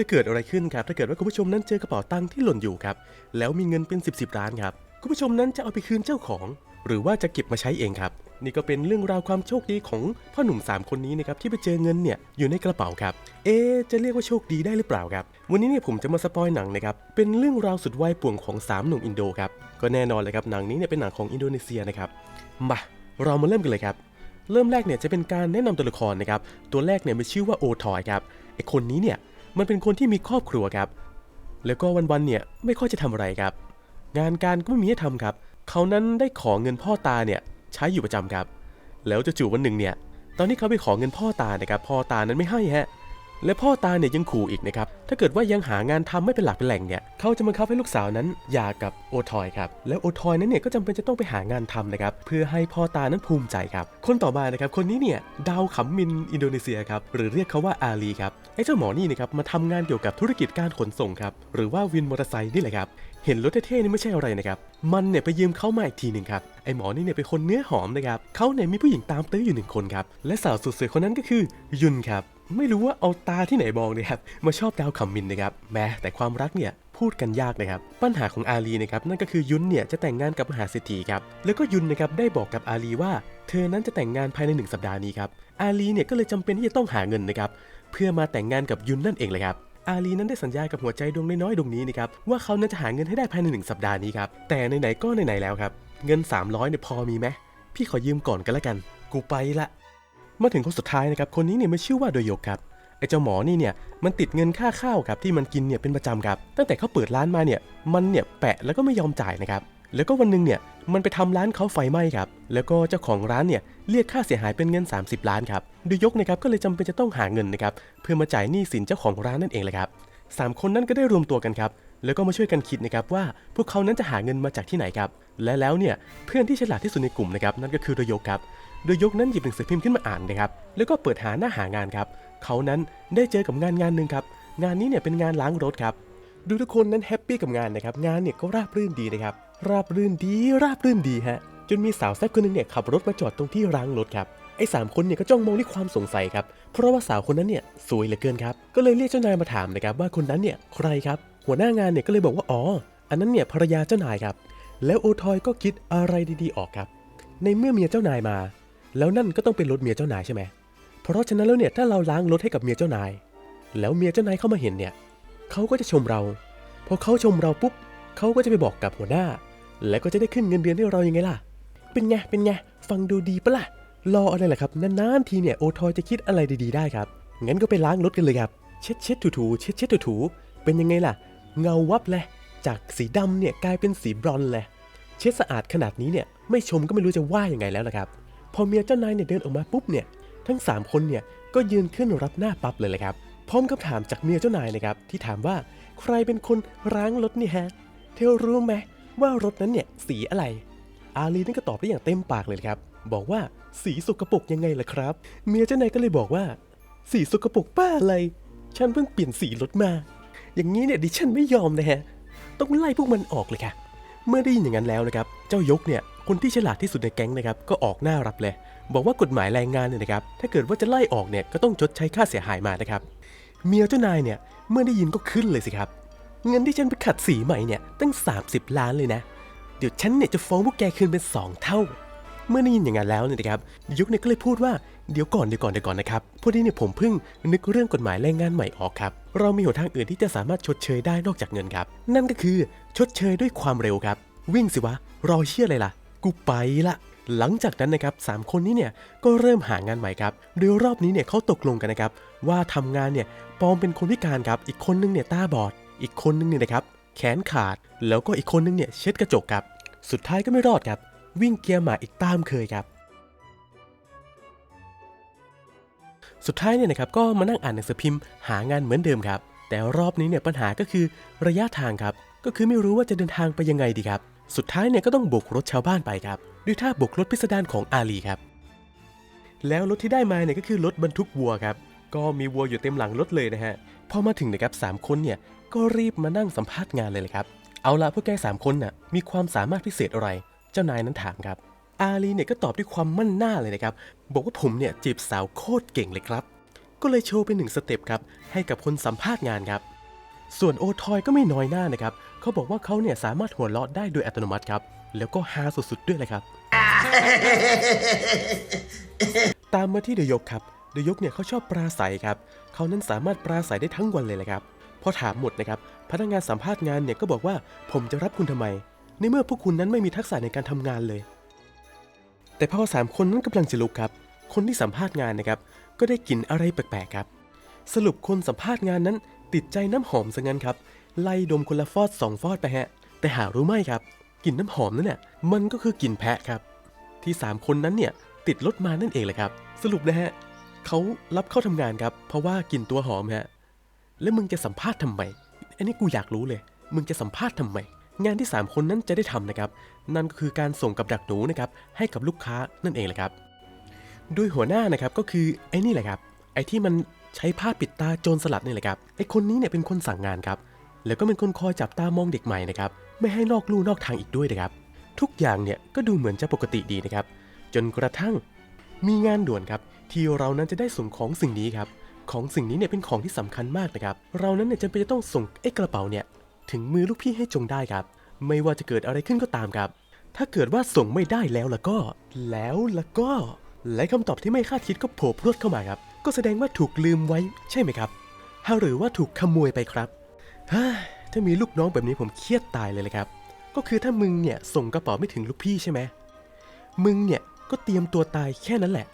จะเกิดอะไรขึ้นครับ ถ้าเกิดว่าคุณผู้ชมนั้นเจอกระเป๋าตังค์ที่หล่นอยู่ครับ แล้วมีเงินเป็น 10บสล้านครับ คุณผู้ชมนั้นจะเอาไปคืนเจ้าของ หรือว่าจะเก็บมาใช้เองครับ นี่ก็เป็นเรื่องราวความโชคดีของพ่อหนุ่ม 3 คนนี้นะครับที่ไปเจอเงินเนี่ยอยู่ในกระเป๋าครับ เอ๊จะเรียกว่าโชคดีได้หรือเปล่าครับ วันนี้เนี่ยผมจะมาสปอยหนังนะครับ เป็นเรื่องราวสุดวัยป่วงของ 3 หนุ่มอินโดครับ ก็แน่นอนเลยครับหนังนี้เนี่ยเป็นหนังของอินโดนีเซียนะครับ มาเรามาเริ่มกันเลยครับ เริ่มแรกเนี่ยจะเป็นการแนะนำตัวละครนะครับ ตัวแรกเนี่ยมีชื่อว่าโอทอยครับไอคนนี้เนี่ย มันเป็นคนที่มีครอบครัวครับ แล้วก็วันๆเนี่ยไม่ค่อยจะทำอะไรครับ งานการก็ไม่มีให้ทำครับ เขานั้นได้ขอเงินพ่อตาเนี่ยใช้อยู่ประจำครับ แล้วจู่ๆวันหนึ่งเนี่ย ตอนที่เขาไปขอเงินพ่อตานะครับ พ่อตานั้นไม่ให้ฮะ และพ่อตาเนี่ยยังขู่อีกนะครับ ถ้าเกิดว่ายังหางานทำไม่เป็นหลักเป็นแหล่งเนี่ยเขาจะบังคับให้ลูกสาวนั้นหย่ากับโอทอยครับ แล้วโอทอยนั้นเนี่ยก็จำเป็นจะต้องไปหางานทำนะครับ เพื่อให้พ่อตานั้นภูมิใจครับ คนต่อมานะครับ คนนี้เนี่ยดาวขำมินอินโดนีเซียครับ หรือเรียกเขาว่าอาลีครับ ไอ้เจ้าหมอนี่นะครับมาทำงานเกี่ยวกับธุรกิจการขนส่งครับ หรือว่าวินมอเตอร์ไซค์นี่แหละครับ เห็นรถเท่ๆนี่ไม่ใช่อะไรนะครับ มันเนี่ยไปยืมเขามาอีกทีหนึ่งครับ ไอหมอนี่เนี่ยเป็นคนเนื้อหอมนะครับ เขาเนี่ยมีผู้หญิงตามตื้ออยู่หนึ่งคนครับ และสาวสุดสวยคนนั้นก็คือยุนครับ ไม่รู้ว่าเอาตาที่ไหนมองนะครับมาชอบดาวขำมินนะครับแม้แต่ความรักเนี่ยพูดกันยากนะครับ ปัญหาของอาลีนะครับนั่นก็คือยุนเนี่ยจะแต่งงานกับมหาเศรษฐีครับแล้วก็ยุนนะครับได้บอกกับอาลีว่า เธอนั้นจะแต่งงานภายในหนึ่งสัปดาห์นี้ครับอาลีเนี่ยก็เลยจำเป็นที่จะต้องหาเงินนะครับเพื่อมาแต่งงานกับยุนนั่นเองเลยครับอาลีนั้นได้สัญญากับหัวใจดวงน้อยๆดวงนี้นะครับว่าเขานั้นจะหาเงินให้ได้ภายในหนึ่งสัปดาห์นี้ครับแต่ไหนๆก็ไหนๆแล้วครับเงิน 300เนี่ยพอมีไหมพี่ขอยืมก่อนกันละกัน กูไปละ มาถึงคนสุดท้ายนะครับคนนี้เนี่ยไม่ชื่อว่าโดยกครับไอ้เจ้าหมอนี่เนี่ยมันติดเงินค่าข้าวครับที่มันกินเนี่ยเป็นประจำครับ ตั้งแต่เขาเปิดร้านมาเนี่ยมันเนี่ยแปะแล้วก็ไม่ยอมจ่ายนะครับแล้วก็วันหนึ่งเนี่ยมันไปทำร้านเขาไฟไหม้ครับแล้วก็เจ้าของร้านเนี่ยเรียกค่าเสียหายเป็นเงิน 30 ล้านครับโดยยกนะครับก็เลยจำเป็นจะต้องหาเงินนะครับเพื่อมาจ่ายหนี้สินเจ้าของร้านนั่นเองแหละครับสามคนนั้นก็ได้รวมตัวกันครับแล้วก็มาช่วยกันคิดนะครับว่าพวกเขานั้นจะหาเงินมาจากที่ไหนครับและแล้วเนี่ยเพื่อนที่ฉลาดที่สุดในกลุ่มนะครับนั่นก็คือโดยกครับ โดยยกนั้นหยิบหนังสือพิมพ์ขึ้นมาอ่านนะครับแล้วก็เปิดหาหน้าหางานครับเขานั้นได้เจอกับงานงานหนึ่งครับงานนี้เนี่ยเป็นงานล้างรถครับดูทุกคนนั้นแฮปปี้กับงานนะครับงานเนี่ยก็ราบรื่นดีนะครับราบรื่นดีราบรื่นดีฮะจนมีสาวแซ่บคนนึงเนี่ยขับรถมาจอดตรงที่ล้างรถครับไอ้สามคนเนี่ยก็จ้องมองด้วยความสงสัยครับ เพราะว่าสาวคนนั้นเนี่ยสวยเหลือเกินครับ ก็เลยเรียกเจ้านายมาถามนะครับว่าคนนั้นเนี่ยใครครับ หัวหน้างานเนี่ยก็เลยบอกว่าอ๋อ อันนั้นเนี่ยภรรยาเจ้านายครับ แล้วโอทอยก็คิดอะไรดีๆออกครับ ในเมื่อเมียเจ้านายมา แล้วนั่นก็ต้องเป็นรถเมียเจ้านายใช่ไหมเพราะฉะนั้นแล้วเนี่ยถ้าเราล้างรถให้กับเมียเจ้านาย แล้วเมียเจ้านายเข้ามาเห็นเนี่ยเขาก็จะชมเราพอเขาชมเราปุ๊บเขาก็จะไปบอกกับหัวหน้า แล้วก็จะได้ขึ้นเงินเดือนให้เรายังไงล่ะ เป็นไงเป็นไงฟังดูดีปะล่ะรออะไรล่ะครับนานๆทีเนี่ยโอทอยจะคิดอะไรดีๆได้ครับงั้นก็ไปล้างรถกันเลยครับ เช็ดเช็ดถูถูๆเช็ดเช็ดถูถูๆเป็นยังไงล่ะ เงาวับเลยจากสีดำเนี่ยกลายเป็นสีบรอนเลยเช็ดสะอาดขนาดนี้เนี่ยไม่ชมก็ไม่รู้จะว่ายังไงแล้วล่ะครับ พอเมียเจ้านายเนี่ยเดินออกมาปุ๊บเนี่ยทั้ง 3 คนเนี่ยก็ยืนขึ้นรับหน้าปั๊บเลยเลยครับพร้อมกับถามจากเมียเจ้านายนะครับที่ถามว่าใครเป็นคนล้างรถนี่ฮะเธอรู้ไหมว่ารถนั้นเนี่ยสีอะไร อาลีนั่นก็ตอบได้อย่างเต็มปากเลยครับ บอกว่าสีสุกปรกยังไงล่ะครับ เมียเจ้านายก็เลยบอกว่า สีสุกปรกป้าอะไร ฉันเพิ่งเปลี่ยนสีรถมา อย่างนี้เนี่ยดิฉันไม่ยอมนะฮะต้องไล่พวกมันออกเลยค่ะ เมื่อได้ยินอย่างนั้นแล้วนะครับ เจ้ายกเนี่ย คนที่ฉลาดที่สุดในแก๊งนะครับก็ออกหน้ารับเลย บอกว่ากฎหมายแรงงานเนี่ยนะครับถ้าเกิดว่าจะไล่ออกเนี่ยก็ต้องชดใช้ค่าเสียหายมานะครับเมียเจ้านายเนี่ยเมื่อได้ยินก็ขึ้นเลยสิครับ เงินที่ฉันไปขัดสีใหม่เนี่ยตั้ง 30 ล้านเลยนะ เดี๋ยวฉันเนี่ยจะฟ้องพวกแกคืนเป็น 2 เท่า เมื่อได้ยินอย่างนั้นแล้วเนี่ยนะครับยุคเนี่ยก็เลยพูดว่าเดี๋ยวก่อนเดี๋ยวก่อนเดี๋ยวก่อนนะครับพอดีเนี่ยผมเพิ่งนึกเรื่องกฎหมายแรงงานใหม่ออกครับเรามีหนทางอื่นที่จะสามารถชดเชยได้นอกจากเงินครับ นั่นก็คือชดเชยด้วยความเร็วครับ วิ่งสิวะรอเชื่ออะไรล่ะ กูไปละหลังจากนั้นนะครับสามคนนี้เนี่ยก็เริ่มหางานใหม่ครับโดยรอบนี้เนี่ยเขาตกลงกันนะครับว่าทำงานเนี่ยปอมเป็นคนพิการครับอีกคนนึงเนี่ยตาบอด อีกคนนึงเนี่ยนะครับแขนขาด แล้วก็อีกคนนึงเนี่ยเช็ดกระจกครับ สุดท้ายก็ไม่รอดครับ วิ่งเกียร์หมาอีกตามเคยครับ สุดท้ายเนี่ยนะครับก็มานั่งอ่านหนังสือพิมพ์หางานเหมือนเดิมครับ แต่รอบนี้เนี่ยปัญหาก็คือระยะทางครับ ก็คือไม่รู้ว่าจะเดินทางไปยังไงดีครับ สุดท้ายเนี่ยก็ต้องโบกรถชาวบ้านไปครับ ด้วยท่าโบกรถพิสดารของอาลีครับ แล้วรถที่ได้มาเนี่ยก็คือรถบรรทุกวัวครับ ก็มีวัวอยู่เต็มหลังรถเลยนะฮะ พอมาถึงนะครับสามคนเนี่ยก็รีบมานั่งสัมภาษณ์งานเลยเลยครับ เอาละพวกแกสามคนน่ะมีความสามารถพิเศษอะไร เจ้านายนั้นถามครับ อาลีเนี่ยก็ตอบด้วยความมั่นหน้าเลยนะครับ บอกว่าผมเนี่ยจีบสาวโคตรเก่งเลยครับ ก็เลยโชว์เป็นหนึ่งสเต็ปครับให้กับคนสัมภาษณ์งานครับ ส่วนโอทอยก็ไม่น้อยหน้านะครับ เขาบอกว่าเขาเนี่ยสามารถหัวเราะได้โดยอัตโนมัติครับ แล้วก็ฮาสุดๆด้วยเลยครับ ตามมาที่เดยกครับ เดยกเนี่ยเขาชอบปราศัยครับ เขานั้นสามารถปราศัยได้ทั้งวันเลยแหละครับ พอถามหมดนะครับ พนักงานสัมภาษณ์งานเนี่ยก็บอกว่าผมจะรับคุณทำไม ในเมื่อพวกคุณนั้นไม่มีทักษะในการทำงานเลย แต่พอสามคนนั้นกำลังจะลุกครับ คนที่สัมภาษณ์งานนะครับ ก็ได้กลิ่นอะไรแปลกๆครับ สรุปคนสัมภาษณ์งานนั้น ติดใจน้ำหอมซะงั้นครับ ไล่ดมคนละฟอดสองฟอดไปฮะ แต่หารู้ไหมครับกลิ่นน้ำหอมนั้นเนี่ยมันก็คือกลิ่นแพะครับ ที่สามคนนั้นเนี่ยติดรถมานั่นเองแหละครับ สรุปนะฮะเขารับเข้าทำงานครับ เพราะว่ากลิ่นตัวหอมฮะแล้วมึงจะสัมภาษณ์ทำไมอันนี้กูอยากรู้เลย มึงจะสัมภาษณ์ทำไมงานที่ 3 คนนั้นจะได้ทำนะครับ นั่นก็คือการส่งกับดักหนูนะครับให้กับลูกค้านั่นเองแหละครับโดยหัวหน้านะครับก็คือไอ้นี่แหละครับ ไอ้ที่มันใช้ผ้าปิดตาโจรสลัดนี่แหละครับไอ้คนนี้เนี่ยเป็นคนสั่งงานครับ แล้วก็เป็นคนคอยจับตามองเด็กใหม่นะครับไม่ให้นอกลู่นอกทางอีกด้วยนะครับ ทุกอย่างเนี่ยก็ดูเหมือนจะปกติดีนะครับ จนกระทั่งมีงานด่วนครับที่เรานั้นจะได้ส่งของสิ่งนี้ครับของสิ่งนี้เนี่ยเป็นของที่สำคัญมากนะครับ เรานั้นเนี่ยจำเป็นจะต้องส่งไอ้กระเป๋าเนี่ยถึงมือลูกพี่ให้จงได้ครับ ไม่ว่าจะเกิดอะไรขึ้นก็ตามครับ ถ้าเกิดว่าส่งไม่ได้แล้วล่ะก็ แล้วล่ะก็ และคำตอบที่ไม่คาดคิดก็โผล่พรวดเข้ามาครับ ก็แสดงว่าถูกลืมไว้ใช่ไหมครับหรือว่าถูกขโมยไปครับฮถ้ามีลูกน้องแบบนี้ผมเครียดตายเลยเลยครับ ก็คือถ้ามึงเนี่ยส่งกระเป๋าไม่ถึงลูกพี่ใช่ไหมมึงเนี่ยก็เตรียมตัวตายแค่นั้นแหละ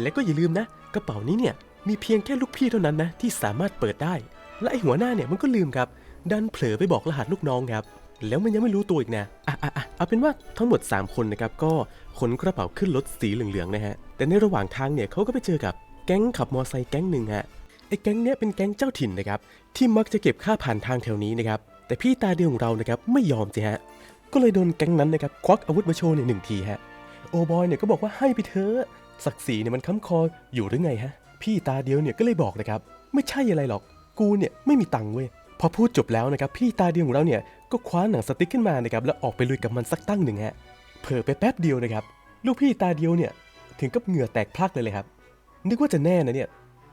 และก็อย่าลืมนะ กระเป๋านี้เนี่ยมีเพียงแค่ลูกพี่เท่านั้นนะที่สามารถเปิดได้ และไอหัวหน้าเนี่ยมันก็ลืมครับ ดันเผลอไปบอกรหัสลูกน้องครับ แล้วมันยังไม่รู้ตัวอีกนะอะอะอะเอาเป็นว่าทั้งหมด 3 คนนะครับก็ขนกระเป๋าขึ้นรถสีเหลืองๆนะฮะแต่ในระหว่างทางเนี่ยเขาก็ไปเจอกับ แก๊งขับมอไซค์แก๊งหนึ่งฮะไอ้แก๊งเนี้ยเป็นแก๊งเจ้าถิ่นนะครับที่มักจะเก็บค่าผ่านทางแถวนี้นะครับแต่พี่ตาเดียวของเรานะครับไม่ยอมสิฮะก็เลยโดนแก๊งนั้นนะครับควักอาวุธมาโชว์เนี่ยหนึ่งทีฮะโอบอยเนี่ยก็บอกว่าให้ไปเถอะศักดิ์ศรีเนี่ยมันค้ำคออยู่หรือไงฮะ พี่ตาเดียวเนี่ยก็เลยบอกนะครับ ไม่ใช่อะไรหรอก กูเนี่ยไม่มีตังค์เว้ยพอพูดจบแล้วนะครับ พี่ตาเดียวของเราเนี่ยก็คว้าหนังสติ๊กขึ้นมานะครับแล้วออกไปลุยกับมันสักตั้งหนึ่งฮะเผลอไปแป๊บเดียวนะครับ ลูกพี่ตาเดียวเนี่ยถึงกับเหงื่อแตกพลักเลยเลยครับ นึกว่าจะแน่นะเนี่ย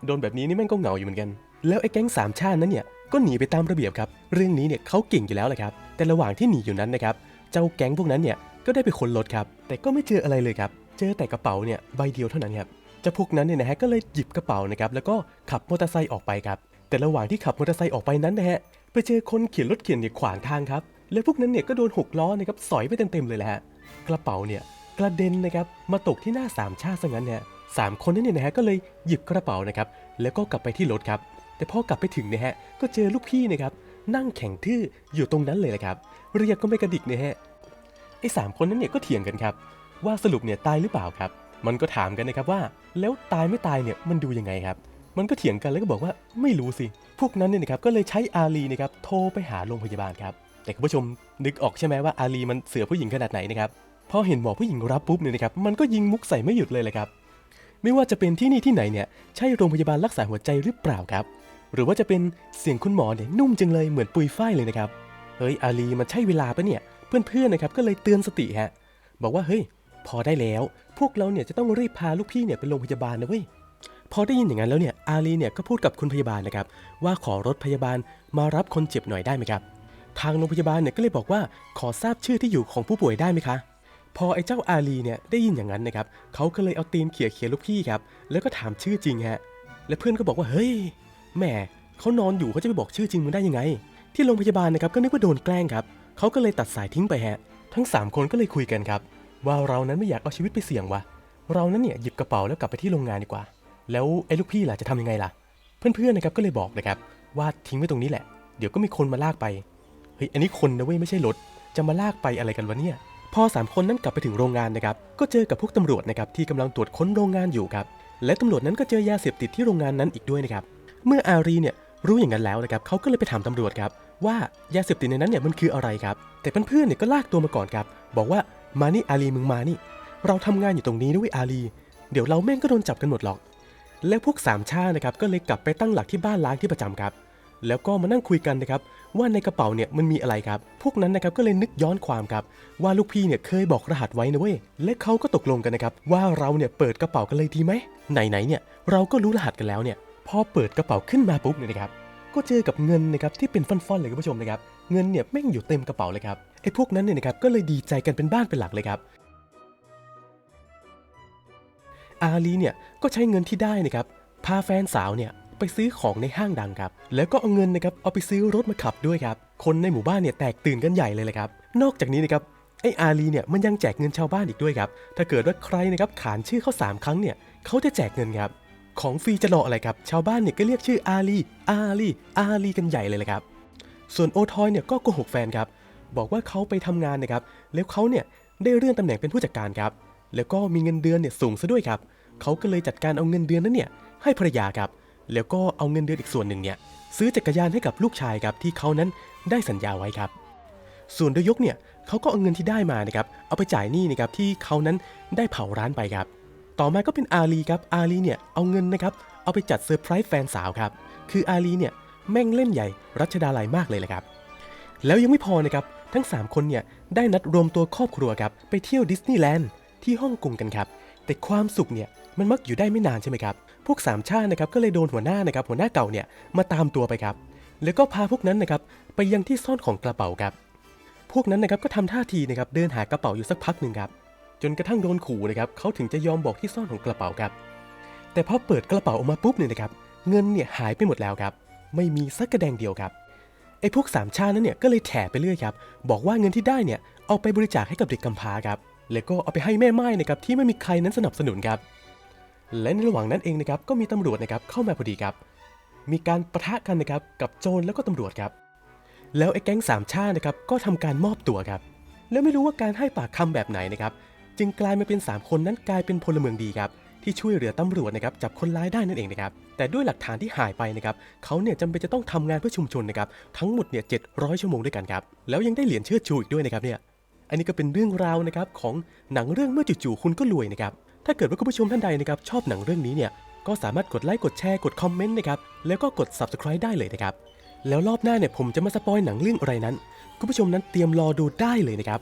โดนแบบนี้นี่แม่งก็เหงาอยู่เหมือนกัน แล้วไอ้แก๊งสามชาตินั้นเนี่ย ก็หนีไปตามระเบียบครับ เรื่องนี้เนี่ยเขาเก่งอยู่แล้วแหละครับ แต่ระหว่างที่หนีอยู่นั้นนะครับ เจ้าแก๊งพวกนั้นเนี่ย ก็ได้ไปค้นรถครับ แต่ก็ไม่เจออะไรเลยครับ เจอแต่กระเป๋าเนี่ยใบเดียวเท่านั้นครับเจ้าพวกนั้นเนี่ยนะฮะ ก็เลยหยิบกระเป๋านะครับ แล้วก็ขับมอเตอร์ไซค์ออกไปครับ แต่ระหว่างที่ขับมอเตอร์ไซค์ออกไปนั้นนะฮะ ไปเจอคนเขียนรถเขียนเนี่ยขวางทางครับ แล้วพวกนั้นเนี่ยก็โดนหกล้อนะครับสอยไปเต็มๆเลยแหละฮะ กระเป๋าเนี่ยกระเด็นนะครับ มาตกที่หน้าสามชาติซะงั้นเนี่ย สามคนนั้นเนี่ยนะฮะก็เลยหยิบกระเป๋านะครับแล้วก็กลับไปที่รถครับแต่พอกลับไปถึงนะฮะก็เจอลูกพี่นะครับนั่งแข็งทื่ออยู่ตรงนั้นเลยแหละครับเรียกก็ไม่กระดิกนะฮะไอ้สามคนนั้นเนี่ยก็เถียงกันครับว่าสรุปเนี่ยตายหรือเปล่าครับ มันก็ถามกันนะครับว่า แล้วตายไม่ตายเนี่ยมันดูยังไงครับ มันก็เถียงกันแล้วก็บอกว่าไม่รู้สิ พวกนั้นเนี่ยนะครับก็เลยใช้อาลีนะครับโทรไปหาโรงพยาบาลครับแต่คุณผู้ชมนึกออกใช่ไหมว่าอาลีมันเสือผู้หญิงขนาดไหนนะครับพอเห็นหมอผู้หญิงรับปุ๊บเนี่ยนะครับมันก็ยิงมุกใส่ไม่หยุดเลยเลยครับ ไม่ว่าจะเป็นที่นี่ที่ไหนเนี่ยใช่โรงพยาบาลรักษาหัวใจหรือเปล่าครับ หรือว่าจะเป็นเสียงคุณหมอเนี่ยนุ่มจังเลยเหมือนปุยฝ้ายเลยนะครับเฮ้ยอาลีมันใช่เวลาปะเนี่ย เพื่อนๆนะครับก็เลยเตือนสติฮะบอกว่าเฮ้ย พอได้แล้ว พวกเราเนี่ยจะต้องรีบพาลูกพี่เนี่ยไปโรงพยาบาลนะเว้ยพอได้ยินอย่างนั้นแล้วเนี่ยอาลีเนี่ยก็พูดกับคุณพยาบาลนะครับว่าขอรถพยาบาลมารับคนเจ็บหน่อยได้ไหมครับ ทางโรงพยาบาลเนี่ยก็เลยบอกว่าขอทราบชื่อที่อยู่ของผู้ป่วยได้ไหมคะ พอไอ้เจ้าอาลีเนี่ยได้ยินอย่างนั้นนะครับเขาก็เลยเอาตีนเขี่ยเขี่ยลูกพี่ครับ แล้วก็ถามชื่อจริงฮะ และเพื่อนก็บอกว่าเฮ้ยแหมเขานอนอยู่เขาจะไปบอกชื่อจริงมึงได้ยังไง ที่โรงพยาบาลนะครับก็นึกว่าโดนแกล้งครับเขาก็เลยตัดสายทิ้งไปฮะ ทั้งสามคนก็เลยคุยกันครับว่าเรานั้นไม่อยากเอาชีวิตไปเสี่ยงวะเรานั้นเนี่ยหยิบกระเป๋าแล้วกลับไปที่โรงงานดีกว่า แล้วไอ้ลูกพี่ล่ะจะทำยังไงล่ะ เพื่อนๆนะครับก็เลยบอกนะครับว่าทิ้งไว้ตรงนี้แหละ เดี๋ยวก็มีคนมาลากไปเฮ้ยอันนี้คนนะเว้ยไม่ใช่รถจะมาลากไปอะไรกันวะเนี่ย พอสามคนนั้นกลับไปถึงโรงงานนะครับ ก็เจอกับพวกตำรวจนะครับที่กำลังตรวจค้นโรงงานอยู่ครับ และตำรวจนั้นก็เจอยาเสพติดที่โรงงานนั้นอีกด้วยนะครับ เมื่ออารีเนี่ยรู้อย่างนั้นแล้วนะครับเขาก็เลยไปถามตำรวจครับว่ายาเสพติดในนั้นเนี่ยมันคืออะไรครับ แต่เพื่อนๆเนี่ยก็ลากตัวมาก่อนครับ บอกว่ามานี่อารีมึงมานี่ เราทำงานอยู่ตรงนี้นะเว้ยอารีเดี๋ยวเราแม่งก็โดนจับกันหมดหรอก แล้วพวกสามชาตินะครับก็เลยกลับไปตั้งหลักที่บ้านล้างที่ประจำครับ แล้วก็มานั่งคุยกันนะครับว่าในกระเป๋าเนี่ยมันมีอะไรครับ พวกนั้นนะครับก็เลยนึกย้อนความครับ ว่าลูกพี่เนี่ยเคยบอกรหัสไว้นะเว้ยและเขาก็ตกลงกันนะครับว่าเราเนี่ยเปิดกระเป๋ากันเลยดีไหมไหนๆเนี่ยเราก็รู้รหัสกันแล้วเนี่ยพอเปิดกระเป๋าขึ้นมาปุ๊บเนี่ยนะครับก็เจอกับเงินนะครับที่เป็นฟ่อนๆเลยคุณผู้ชมนะครับเงินเนี่ยแม่งอยู่เต็มกระเป๋าเลยครับไอ้พวกนั้นเนี่ยนะครับก็เลยดีใจกันเป็นบ้านเป็นหลักเลยครับอาลีเนี่ยก็ใช้เงินที่ได้นะครับพาแฟนสาวเนี่ย ไปซื้อของในห้างดังครับ แล้วก็เอาเงินนะครับเอาไปซื้อรถมาขับด้วยครับ คนในหมู่บ้านเนี่ยแตกตื่นกันใหญ่เลยเลยครับ นอกจากนี้นะครับไออาลีเนี่ยมันยังแจกเงินชาวบ้านอีกด้วยครับ ถ้าเกิดว่าใครนะครับขานชื่อเขาสามครั้งเนี่ยเขาจะแจกเงินครับ ของฟรีจะรออะไรครับ ชาวบ้านเนี่ยก็เรียกชื่ออาลี อาลี อาลีกันใหญ่เลยเลยครับ ส่วนโอทอยเนี่ยก็โกหกแฟนครับ บอกว่าเขาไปทำงานนะครับ แล้วเขาเนี่ยได้เลื่อนตำแหน่งเป็นผู้จัดการครับ แล้วก็มีเงินเดือนเนี่ยสูงซะด้วยครับ เขาก็เลยจัดการเอาเงินเดือนนั้นเนี่ยให้ภรรยาครับ แล้วก็เอาเงินเดือนอีกส่วนหนึ่งเนี่ยซื้อจักรยานให้กับลูกชายครับที่เขานั้นได้สัญญาไว้ครับ ส่วนดยยกเนี่ยเขาก็เอาเงินที่ได้มานะครับเอาไปจ่ายหนี้นะครับที่เขานั้นได้เผาร้านไปครับ ต่อมาก็เป็นอาลีครับอาลีเนี่ยเอาเงินนะครับเอาไปจัดเซอร์ไพรส์แฟนสาวครับคืออาลีเนี่ยแม่งเล่นใหญ่รัชดาลัยมากเลยแหละครับ แล้วยังไม่พอนะครับทั้ง 3 คนเนี่ยได้นัดรวมตัวครอบครัวครับไปเที่ยวดิสนีย์แลนด์ที่ฮ่องกงกันครับแต่ความสุขเนี่ยมันมักอยู่ได้ไม่นานใช่ไหมครับ วกสามชาตินะครับก็เลยโดนหัวหน้านะครับหัวหน้าเก่าเนี่ยมาตามตัวไปครับ แล้วก็พาพวกนั้นนะครับไปยังที่ซ่อนของกระเป๋าครับ พวกนั้นนะครับก็ทำท่าทีนะครับเดินหากระเป๋าอยู่สักพักหนึ่งครับจนกระทั่งโดนขู่นะครับเขาถึงจะยอมบอกที่ซ่อนของกระเป๋าครับ แต่พอเปิดกระเป๋าออกมาปุ๊บเนี่ยนะครับเงินเนี่ยหายไปหมดแล้วครับ ไม่มีสักกระแดงเดียวครับไอ้พวกสามชาตินั้นเนี่ยก็เลยแถไปเรื่อยครับ บอกว่าเงินที่ได้เนี่ยเอาไปบริจาคให้กับเด็กกำพร้าครับแล้วก็เอาไปให้แม่ไม้นะครับที่ไม่มีใครนั้นสนับสนุนครับ และในระหว่างนั้นเองนะครับก็มีตำรวจนะครับเข้ามาพอดีครับ มีการประทะกันนะครับกับโจรแล้วก็ตำรวจครับ แล้วไอ้แก๊งสามชาตินะครับก็ทำการมอบตัวครับ แล้วไม่รู้ว่าการให้ปากคำแบบไหนนะครับ จึงกลายมาเป็น 3 คนนั้นกลายเป็นพลเมืองดีครับที่ช่วยเหลือตำรวจนะครับจับคนร้ายได้นั่นเองนะครับ แต่ด้วยหลักฐานที่หายไปนะครับเขาเนี่ยจำเป็นจะต้องทำงานเพื่อชุมชนนะครับทั้งหมดเนี่ยเจ็ดร้อยชั่วโมงด้วยกันครับ แล้วยังได้เหรียญเชิดชูอีกด้วยนะครับเนี่ยอันนี้ก็เป็นเรื่องราวนะครับของหนังเรื่องเมื่อจู่ๆคุณก็รวยนะครับ ถ้าเกิดว่าคุณผู้ชมท่านใดนะครับชอบหนังเรื่องนี้เนี่ยก็สามารถกดไลค์กดแชร์กดคอมเมนต์นะครับแล้วก็กด subscribe ได้เลยนะครับแล้วรอบหน้าเนี่ยผมจะมาสปอยหนังเรื่องอะไรนั้น คุณผู้ชมนั้นเตรียมรอดูได้เลยนะครับ